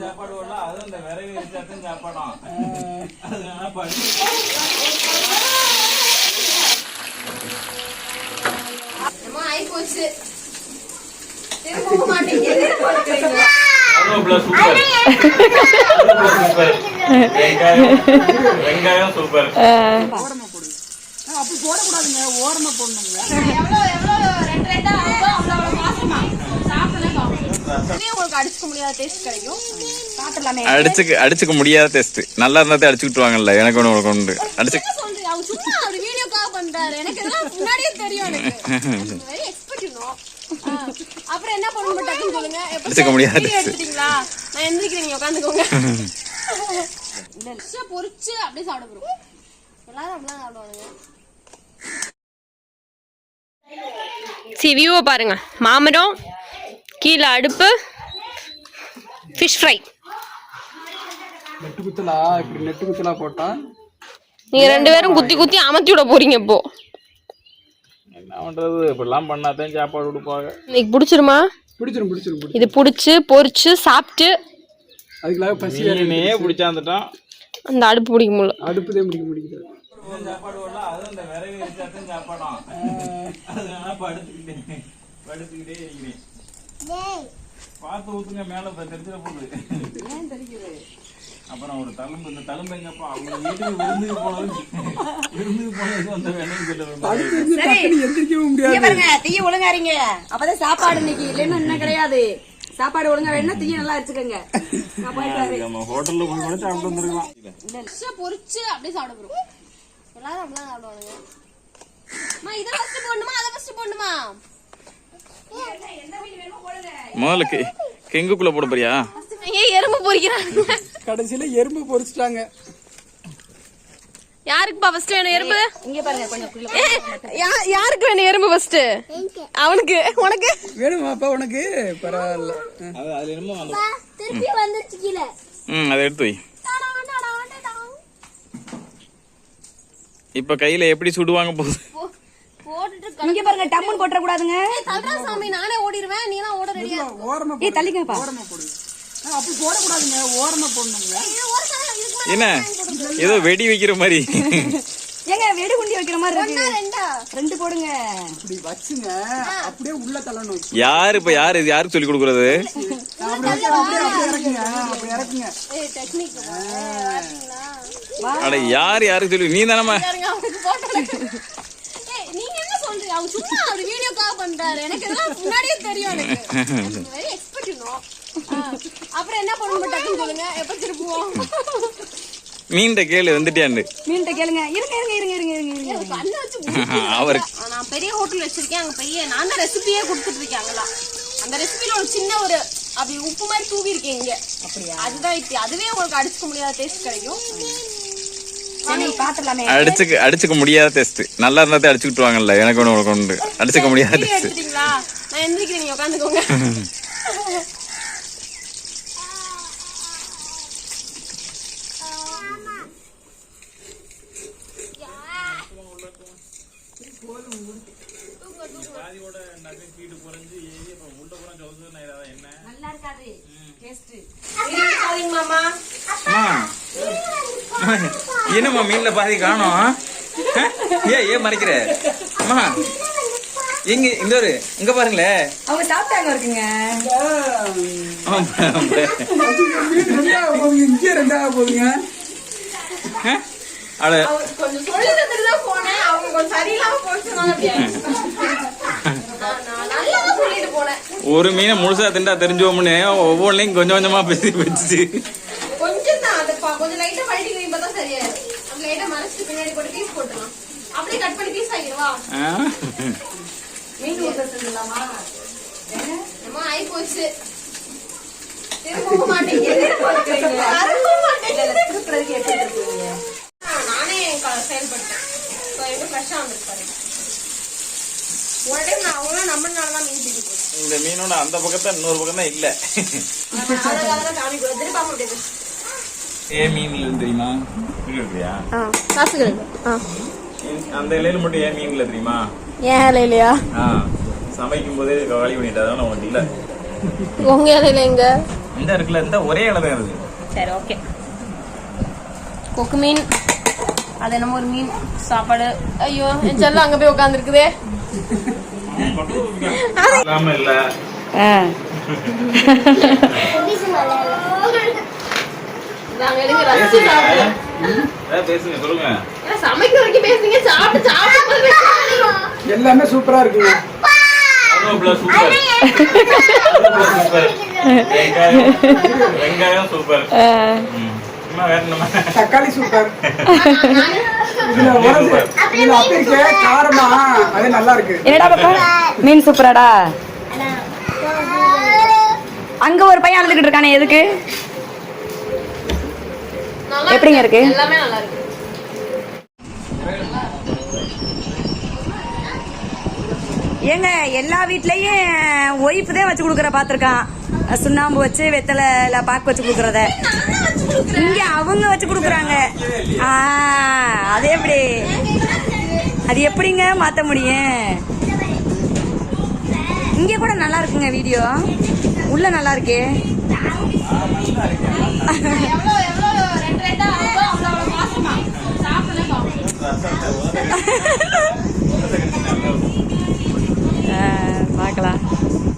சாப்பாடு போடலாம் அதுவும் இந்த விறகு எரிச்சாத்தான் சாப்பாடும் அதனால என்னமோ ஆயிப்போச்சு திரும்ப வெங்காயம் சூப்பர் அப்படி போடக்கூடாதுங்க ஓரமா போடணுங்க. அடிச்சுக்க முடியாத டேஸ்ட் கிடைக்கும். சாப்பிடலாமே. அடிச்சுக்க அடிச்சுக்க முடியாத டெஸ்ட் நல்லா இருந்தா அடிச்சுக்கிட்டு வாங்கல்ல எனக்கு ஒன்று உனக்கு அடிச்சு என்ன சொல்றீங்க அவர் சும்மா அவர் வீடியோக்காக பண்றாரு. எனக்கு இதெல்லாம் முன்னாடியே தெரியும் எனக்கு. வெரி எக்ஸ்பெக்ட் அப்புறம் என்ன பண்ணணும் டக்குன்னு சொல்லுங்க. எப்ப அடிச்சுக்க முடியாது. எடுத்துட்டீங்களா? நான் எந்திரிக்கிறேன் நீங்க உட்காந்துக்கோங்க. இல்ல பொரிச்சு அப்படியே சாப்பிட போறோம். எல்லாரும் அப்படிலாம் சாப்பிடுவானுங்க. சி வியூவை பாருங்க. மாமரம் கீழே அடுப்பு ஃபிஷ் ஃப்ரை நெட்டு குத்தலா? இப்படி நெட்டு குத்தலா போட்டா? நீங்க ரெண்டு பேரும் குத்தி குத்தி அமர்த்தி விட போறீங்க இப்போ. என்ன பண்றது? இப்படிலாம் பண்ணாதான் சாப்பாடு கொடுப்பாங்க. இன்னைக்கு பிடிச்சிருமா? பிடிச்சிரும் பிடிச்சிரும் இது பிடிச்சி பொரிச்சு சாப்பிட்டு. அதுக்குள்ளாக பசி மீனே பிடிச்சாந்துட்டோம். அந்த அடுப்பு பிடிக்க முடியல. அடுப்புதே முடிக்க முடிக்குது சாப்பாடு போடலாம் அதுவும் இந்த விறகு எரிச்சாத்தான் சாப்பாடும் அதனால படுத்துக்கிட்டேன். படுத்துக்கிட்டே இருக்கிறேன். பார்த்து ஊத்துங்க மேல தெரிஞ்சிட போகுது அப்புறம் ஒரு தழும்பு இந்த தழும்பு எங்கப்பா? அவங்க வீட்டுக்கு விருந்துக்கு போனது விருந்துக்கு போனது அந்த வேலையும் சொல்லுவாங்க டக்குனு எந்திரிக்கவும் முடியாது. இங்க பாருங்க தீய ஒழுங்காரிங்க அப்பதான் சாப்பாடு இன்னைக்கு இல்லைன்னா என்ன கிடையாது. சாப்பாடு ஒழுங்கா வேணும்னா தீய நல்லா வச்சுக்கோங்க. நம்ம ஹோட்டல்ல போய் கூட சாப்பிட்டு வந்துருக்கலாம். பொரிச்சு அப்படியே சாப்பிட போறோம். எல்லாரும் அப்படிலாம் சாப்பிடுவானுங்க. அம்மா இதை ஃபர்ஸ்ட் போடணுமா? அதை ஃபர்ஸ்ட் போடணுமா? முதல்ல கெங்குக்குள்ள போட போறியா? ஏன் எறும்பு பொரிக்கிறாங்க கடைசியில எறும்பு பொரிச்சிட்டாங்க யாருக்குப்பா ஃபர்ஸ்ட் வேணும் எறும்பு? இங்க பாருங்க கொஞ்சம் யாருக்கு வேணும் எறும்பு ஃபர்ஸ்ட் அவனுக்கு உனக்கு? வேணுமாப்பா உனக்கு? பரவாயில்ல. அது அதுல என்னமோ திருப்பி வந்துருச்சு கீழே. ம் அதை எடுத்து வை. இப்ப கையில எப்படி சுடுவாங்க போகுது? இங்க பாருங்க டம்முன்னு போட்டுற கூடாதுங்க தல்றா சாமி நானே ஓடிடுவேன் நீ எல்லாம் ஓட ரெடியா. ஓரமா ஏய் தள்ளிங்கப்பா ஓரமா போடுங்க. ஆ, அப்படி போடக்கூடாதுங்க ஓரமா போடணுங்க. என்ன? ஏதோ வெடி வைக்கிற மாதிரி. ஏங்க வெடி குண்டி வைக்கிற மாதிரி இருக்கு. ரெண்டா? ரெண்டு போடுங்க. இப்படி வச்சுங்க அப்படியே உள்ள தள்ளணும். யாரு இப்ப யாரு இது யாருக்கு சொல்லி கொடுக்கறது? அப்படி அப்படியே அப்படியே இறக்குங்க அப்படி இறக்குங்க. ஏய் டெக்னிக் அட யாரு யாருக்கு சொல்லி நீ தானம்மா. பாருங்க அவனுக்கு போட்டோ ஏய் நீங்க என்ன சொல்றீங்க அவங்க சும்மா அவர் வீடியோக்காக பண்றாரு. எனக்கு இதெல்லாம் முன்னாடியே தெரியும் எனக்கு. வெரி எக்ஸ்பெக்ட் அப்புறம் என்ன பண்ணணும் டக்குன்னு சொல்லுங்க. எப்ப திருப்புவோம்? மீன்ட கேளு வந்துட்டியாண்டு. மீன்கிட்ட கேளுங்க. இருங்க இருங்க இருங்க இருங்க இருங்க இருங்க. ஆ, நான் பெரிய ஹோட்டல் வச்சிருக்கேன். அங்க பெரிய நான் தான் ரெசிபியே கொடுத்துட்டு இருக்கேன் அங்கெல்லாம். அந்த ரெசிபில ஒரு சின்ன ஒரு அப்படி உப்பு மாதிரி தூவி இருக்கேன் இங்க அதுதான் இப்படி அதுவே உங்களுக்கு அடிச்சுக்க முடியாத டேஸ்ட் கிடைக்கும். அடிச்சுக்க அடிச்சுக்க முடியாத டெஸ்ட் நல்லா இருந்தா அடிச்சுக்கிட்டு வாங்கல்ல எனக்கு ஒன்று உனக்கு உண்டு அடிச்சுக்க முடியாத டெஸ்ட் நல்லா இருக்காது. என்னம்மா மீன்ல பாதி காணோம்? ஏ ஏன் மறைக்கிற? அம்மா எங்க இந்த ஒரு இங்க பாருங்களேன் அவங்க சாப்பிட்டாங்க இருக்குங்க மீன் ரெண்டாக போகுங்க அட. கொஞ்சம் சொல்லி தந்துட்டு தான் போனேன். அவங்க கொஞ்சம் சரியில்லாம போச்சுனால அப்படியே நான் நான் நல்லா தான் சொல்லிட்டு போனேன். ஒரு மீனை முழுசா திண்டா தெரிஞ்சோம்னு ஒவ்வொன்றையும் கொஞ்சம் கொஞ்சமா பேசி வச்சு நானே க- செயல்பட்டேன். ஃப்ரெஷ்ஷாக வந்துருப்பாரு. இந்த மீனோட அந்த பக்கத்தை இன்னொரு பக்கம் தான் இல்ல ஏ மீன் தெரியுமா? இருக்கிறியா காசு கிடையாது ஆ. அந்த இலையில மட்டும் ஏன் மீன் இல்ல தெரியுமா? ஏன் இலையிலையா சமைக்கும் போதே காலி பண்ணிட்டு அதான் உனக்கு இல்ல. உங்க இலையில எங்க? இந்த இருக்குல்ல இந்த ஒரே இலை தான் இருக்கு சரி ஓகே. கொக்கு மீன் அது என்னமோ ஒரு மீன் சாப்பாடு. ஐயோ என் செல்லம் அங்க போய் உட்காந்துருக்குதே இல்ல. பேசுங்க சொல்லுங்க. சமைக்கிற வரைக்கும் பேசுறீங்க சாப்பிட்டு சாப்பிட்டு எல்லாமே சூப்பரா இருக்குங்க தக்காளி சூப்பர் என்னடா பாப்பா மீன் சூப்பராடா அங்க ஒரு பையன் அழுதுகிட்டு இருக்கானே எதுக்கு நல்லா எப்படிங்க இருக்கு? எல்லாமே நல்லா இருக்கு ஏங்க எல்லா வீட்லயும் ஒய்ஃப் தான் வச்சு கொடுக்குற பாத்திருக்கான் சுண்ணாம்பு வச்சு வெத்தலை பாக்கு வச்சு கொடுக்குறத. இங்க அவங்க வச்சு கொடுக்குறாங்க. அது எப்படி? அது எப்படிங்க மாத்த முடியும்? இங்க கூட நல்லா இருக்குங்க வீடியோ. உள்ள நல்லா இருக்கே.